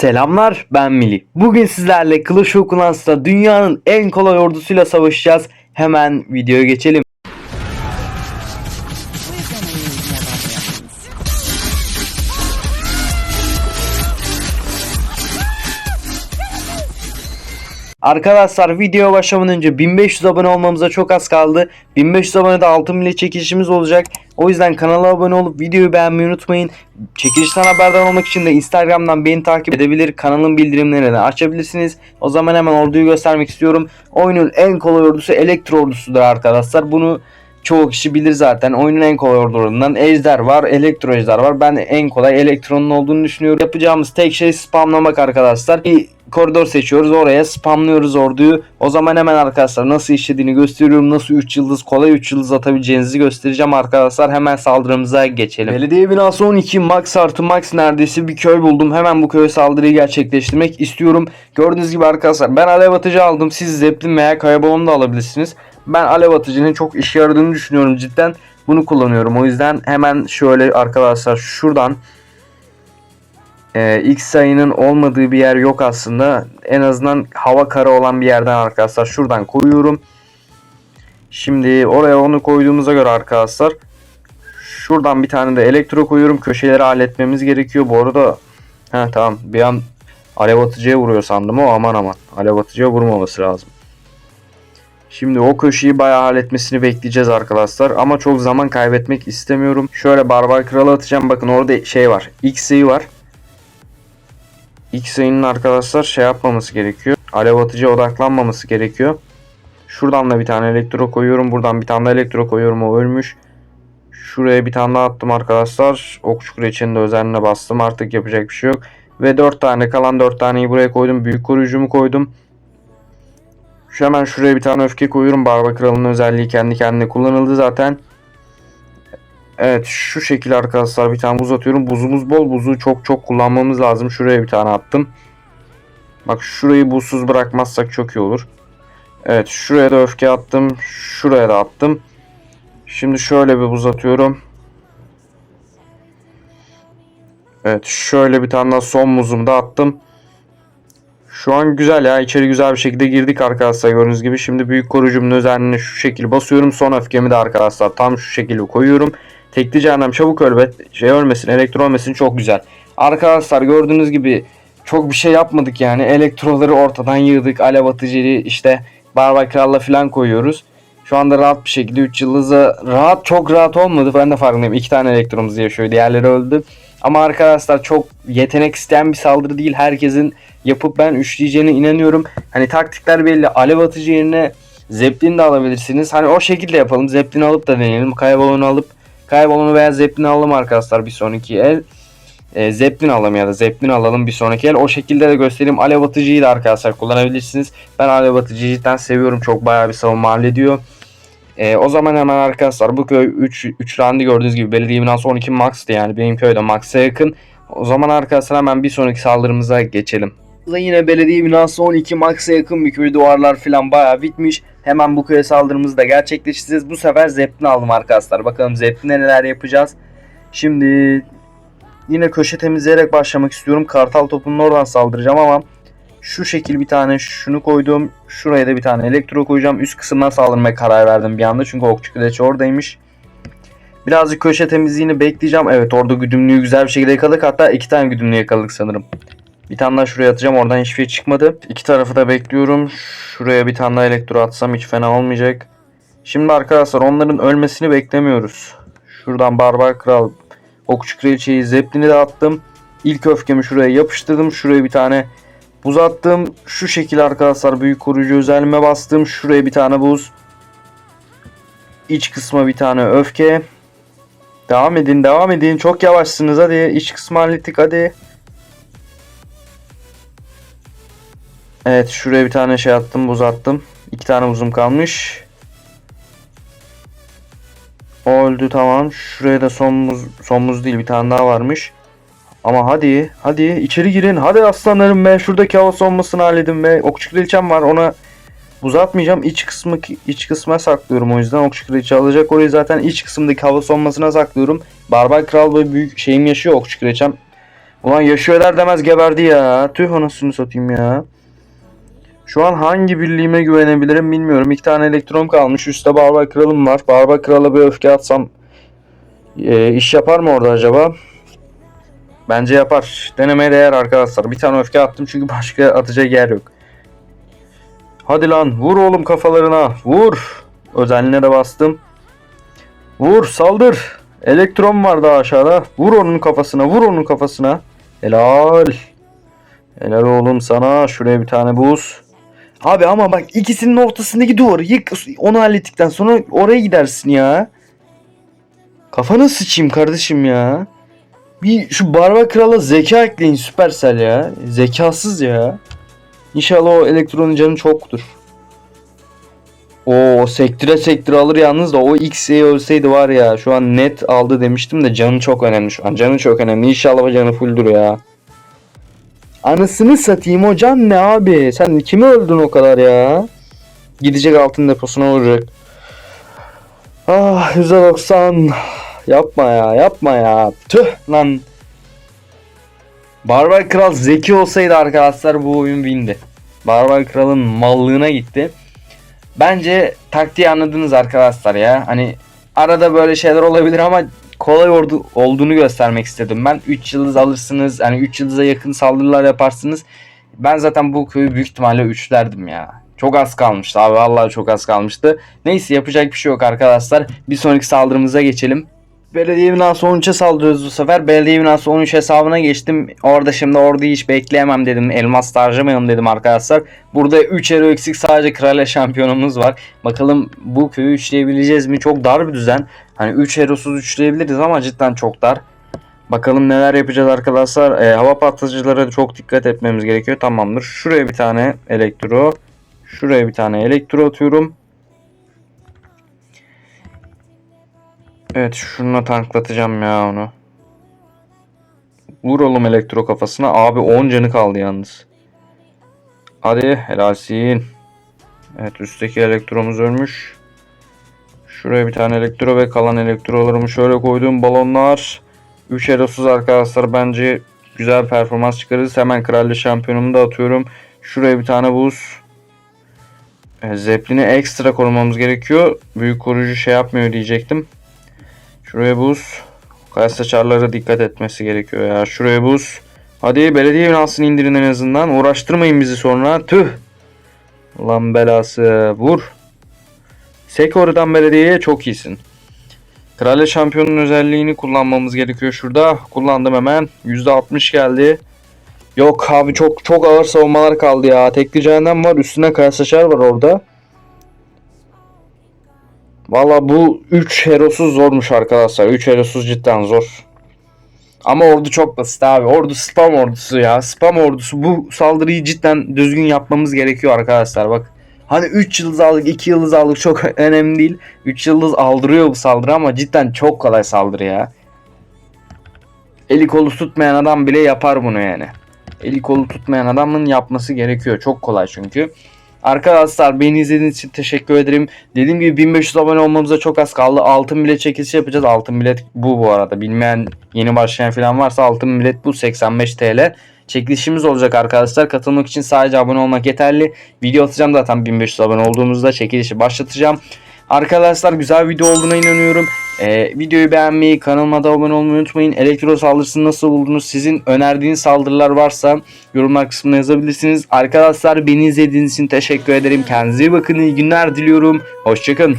Selamlar ben Mili. Bugün sizlerle Clash of Clans'ta dünyanın en kolay ordusuyla savaşacağız. Hemen videoya geçelim. Arkadaşlar videoya başlamadan önce 1500 abone olmamıza çok az kaldı. 1500 abonede altın bile çekilişimiz olacak. O yüzden kanala abone olup videoyu beğenmeyi unutmayın. Çekilişten haberdar olmak için de Instagram'dan beni takip edebilir. Kanalın bildirimlerini açabilirsiniz. O zaman hemen orduyu göstermek istiyorum. Oyunun en kolay ordusu elektro ordusudur arkadaşlar. Bunu çoğu kişi bilir zaten. Oyunun en kolay ordularından ejder var, elektro ejder var. Ben en kolay elektronun olduğunu düşünüyorum. Yapacağımız tek şey spamlamak arkadaşlar. Bir koridor seçiyoruz. Oraya spamlıyoruz orduyu. O zaman hemen arkadaşlar nasıl işlediğini gösteriyorum. Nasıl 3 yıldız kolay 3 yıldız atabileceğinizi göstereceğim arkadaşlar. Hemen saldırımıza geçelim. Belediye binası 12 max artı max neredeyse bir köy buldum. Hemen bu köye saldırıyı gerçekleştirmek istiyorum. Gördüğünüz gibi arkadaşlar ben alev atıcı aldım. Siz zeplin veya kaya balonu da alabilirsiniz. Ben alev atıcının çok işe yaradığını düşünüyorum cidden. Bunu kullanıyorum. O yüzden hemen şöyle arkadaşlar şuradan e, X sayının olmadığı bir yer yok aslında. En azından hava kara olan bir yerden arkadaşlar şuradan koyuyorum. Şimdi oraya onu koyduğumuza göre arkadaşlar şuradan bir tane de elektro koyuyorum. Köşeleri halletmemiz gerekiyor. Bu arada ha tamam bir an alev atıcıya vuruyor sandım o aman aman. Alev atıcıya vurmaması lazım. Şimdi o köşeyi bayağı halletmesini bekleyeceğiz arkadaşlar. Ama çok zaman kaybetmek istemiyorum. Şöyle barbar kralı atacağım. Bakın orada şey var. X sayı var. X sayının arkadaşlar şey yapmaması gerekiyor. Alev atıcıya odaklanmaması gerekiyor. Şuradan da bir tane elektro koyuyorum. Buradan bir tane de elektro koyuyorum. O ölmüş. Şuraya bir tane daha attım arkadaşlar. Okçu kureçinin de özenine bastım. Artık yapacak bir şey yok. Ve 4 tane kalan 4 taneyi buraya koydum. Büyük koruyucumu koydum. Şu hemen şuraya bir tane öfke koyuyorum. Barba kralının özelliği kendi kendine kullanıldı zaten. Evet şu şekilde arkadaşlar bir tane buz atıyorum. Buzumuz bol. Buzu çok çok kullanmamız lazım. Şuraya bir tane attım. Bak şurayı buzsuz bırakmazsak çok iyi olur. Evet şuraya da öfke attım. Şuraya da attım. Şimdi şöyle bir buz atıyorum. Evet şöyle bir tane daha son buzumu da attım. Şu an güzel ya. içeri güzel bir şekilde girdik arkadaşlar gördüğünüz gibi. Şimdi büyük koruyucumun özelliğini şu şekilde basıyorum. Son öfkemi de arkadaşlar tam şu şekilde koyuyorum. Tekli cehennem çabuk ölme. Şey ölmesin elektro ölmesin çok güzel. Arkadaşlar gördüğünüz gibi çok bir şey yapmadık yani. Elektroları ortadan yığdık. Alev atıcıyı işte barbar kralla falan koyuyoruz. Şu anda rahat bir şekilde 3 yıldızı rahat çok rahat olmadı. Ben de farkındayım. 2 tane elektromuz yaşıyor. Diğerleri öldü. Ama arkadaşlar çok yetenek isteyen bir saldırı değil. Herkesin yapıp ben üçleyeceğine inanıyorum. Hani taktikler belli. Alev atıcı yerine Zeppelin de alabilirsiniz. Hani o şekilde yapalım. Zeppelin alıp da deneyelim. Kaya balonu alıp Kaya balonu veya Zeppelin alalım arkadaşlar bir sonraki el. E, Zeppelin alalım ya da Zeppelin alalım bir sonraki el. O şekilde de göstereyim. Alev atıcıyı da arkadaşlar kullanabilirsiniz. Ben alev atıcıyı cidden seviyorum. Çok bayağı bir savunma hallediyor. E, o zaman hemen arkadaşlar bu köy 3 3 randi gördüğünüz gibi belediye binası 12 max'tı yani benim köyde max'a yakın. O zaman arkadaşlar hemen bir sonraki saldırımıza geçelim. Yine belediye binası 12 max'a yakın bir köy duvarlar falan bayağı bitmiş. Hemen bu köye saldırımızı da gerçekleştireceğiz. Bu sefer Zeppelin aldım arkadaşlar. Bakalım Zeppelin'e neler yapacağız. Şimdi yine köşe temizleyerek başlamak istiyorum. Kartal topunun oradan saldıracağım ama şu şekil bir tane şunu koydum. Şuraya da bir tane elektro koyacağım. Üst kısımdan saldırmaya karar verdim bir anda. Çünkü okçu kılıç oradaymış. Birazcık köşe temizliğini bekleyeceğim. Evet orada güdümlüyü güzel bir şekilde yakaladık. Hatta iki tane güdümlü yakaladık sanırım. Bir tane daha şuraya atacağım. Oradan hiçbir şey çıkmadı. İki tarafı da bekliyorum. Şuraya bir tane daha elektro atsam hiç fena olmayacak. Şimdi arkadaşlar onların ölmesini beklemiyoruz. Şuradan Barbar Kral, Okçu Kraliçeyi, Zeppelin'i de attım. İlk öfkemi şuraya yapıştırdım. Şuraya bir tane buz attım. Şu şekilde arkadaşlar büyük koruyucu özelliğime bastım. Şuraya bir tane buz. İç kısma bir tane öfke. Devam edin devam edin. Çok yavaşsınız hadi. İç kısmı hallettik hadi. Evet şuraya bir tane şey attım buz attım. İki tane buzum kalmış. O öldü tamam. Şuraya da son muz, son muz değil bir tane daha varmış. Ama hadi hadi içeri girin. Hadi aslanlarım be. Şuradaki hava soğumasını halledin be. Okçu kraliçem var ona buz atmayacağım. İç kısmı iç kısma saklıyorum o yüzden. Okçu kraliçe alacak orayı zaten iç kısımdaki hava soğumasına saklıyorum. Barbar kral ve büyük şeyim yaşıyor okçu kraliçem. Ulan yaşıyor der demez geberdi ya. Tüh anasını satayım ya. Şu an hangi birliğime güvenebilirim bilmiyorum. İki tane elektron kalmış. Üstte Barbar Kral'ım var. Barbar Kral'a bir öfke atsam e, iş yapar mı orada acaba? Bence yapar. Denemeye değer arkadaşlar. Bir tane öfke attım çünkü başka atacak yer yok. Hadi lan vur oğlum kafalarına. Vur. Özelliğine de bastım. Vur saldır. Elektron var daha aşağıda. Vur onun kafasına. Vur onun kafasına. Helal. Helal oğlum sana. Şuraya bir tane buz. Abi ama bak ikisinin ortasındaki duvarı yık. Onu hallettikten sonra oraya gidersin ya. Kafana sıçayım kardeşim ya. Bir şu Barba Kral'a zeka ekleyin Supercell ya. Zekasız ya. İnşallah o elektronun canı çoktur. O sektire sektire alır yalnız da o X'e ölseydi var ya şu an net aldı demiştim de canı çok önemli şu an. Canı çok önemli. İnşallah canı fulldur ya. Anasını satayım o can ne abi? Sen kimi öldün o kadar ya? Gidecek altın deposuna vuracak. Ah %90. Yapma ya yapma ya. Tüh lan. Barbar Kral zeki olsaydı arkadaşlar bu oyun windi. Barbar Kral'ın mallığına gitti. Bence taktiği anladınız arkadaşlar ya. Hani arada böyle şeyler olabilir ama kolay ordu, olduğunu göstermek istedim ben. 3 yıldız alırsınız. Hani 3 yıldıza yakın saldırılar yaparsınız. Ben zaten bu köyü büyük ihtimalle üçlerdim ya. Çok az kalmıştı abi vallahi çok az kalmıştı. Neyse yapacak bir şey yok arkadaşlar. Bir sonraki saldırımıza geçelim. Belediye binası 13'e saldırıyoruz bu sefer. Belediye binası 13 hesabına geçtim. Orada şimdi orduyu hiç bekleyemem dedim. Elmas da harcamayalım dedim arkadaşlar. Burada 3 hero eksik sadece kraliçe şampiyonumuz var. Bakalım bu köyü üçleyebileceğiz mi? Çok dar bir düzen. Hani 3 herosuz üçleyebiliriz ama cidden çok dar. Bakalım neler yapacağız arkadaşlar. Ee, hava patlatıcılara çok dikkat etmemiz gerekiyor. Tamamdır. Şuraya bir tane elektro. Şuraya bir tane elektro atıyorum. Evet şununla tanklatacağım ya onu. Vur oğlum elektro kafasına. Abi 10 canı kaldı yalnız. Hadi helalsin. Evet üstteki elektromuz ölmüş. Şuraya bir tane elektro ve kalan elektrolarımı şöyle koyduğum balonlar. 3 erosuz arkadaşlar bence güzel performans çıkarırız. Hemen kralli şampiyonumu da atıyorum. Şuraya bir tane buz. E, ekstra korumamız gerekiyor. Büyük koruyucu şey yapmıyor diyecektim. Şuraya buz. Kaya saçarlara dikkat etmesi gerekiyor ya. Şuraya buz. Hadi belediye binasını indirin en azından. Uğraştırmayın bizi sonra. Tüh. Lan belası. Vur. Sek oradan belediyeye çok iyisin. Kraliyet şampiyonun özelliğini kullanmamız gerekiyor şurada. Kullandım hemen. %60 geldi. Yok abi çok çok ağır savunmalar kaldı ya. Tekli cehennem var. Üstüne kaya saçar var orada. Valla bu 3 herosuz zormuş arkadaşlar. 3 herosuz cidden zor. Ama ordu çok basit abi. Ordu spam ordusu ya. Spam ordusu. Bu saldırıyı cidden düzgün yapmamız gerekiyor arkadaşlar. Bak. Hani 3 yıldız aldık, 2 yıldız aldık çok önemli değil. 3 yıldız aldırıyor bu saldırı ama cidden çok kolay saldırı ya. Eli kolu tutmayan adam bile yapar bunu yani. Eli kolu tutmayan adamın yapması gerekiyor. Çok kolay çünkü. Arkadaşlar beni izlediğiniz için teşekkür ederim. Dediğim gibi 1500 abone olmamıza çok az kaldı. Altın bilet çekilişi yapacağız. Altın bilet bu bu arada. Bilmeyen yeni başlayan falan varsa altın bilet bu 85 TL. Çekilişimiz olacak arkadaşlar. Katılmak için sadece abone olmak yeterli. Video atacağım zaten 1500 abone olduğumuzda çekilişi başlatacağım. Arkadaşlar güzel video olduğuna inanıyorum. Ee, videoyu beğenmeyi, kanalıma da abone olmayı unutmayın. Elektro saldırısını nasıl buldunuz? Sizin önerdiğiniz saldırılar varsa yorumlar kısmına yazabilirsiniz. Arkadaşlar beni izlediğiniz için teşekkür ederim. Kendinize iyi bakın. İyi günler diliyorum. Hoşçakalın.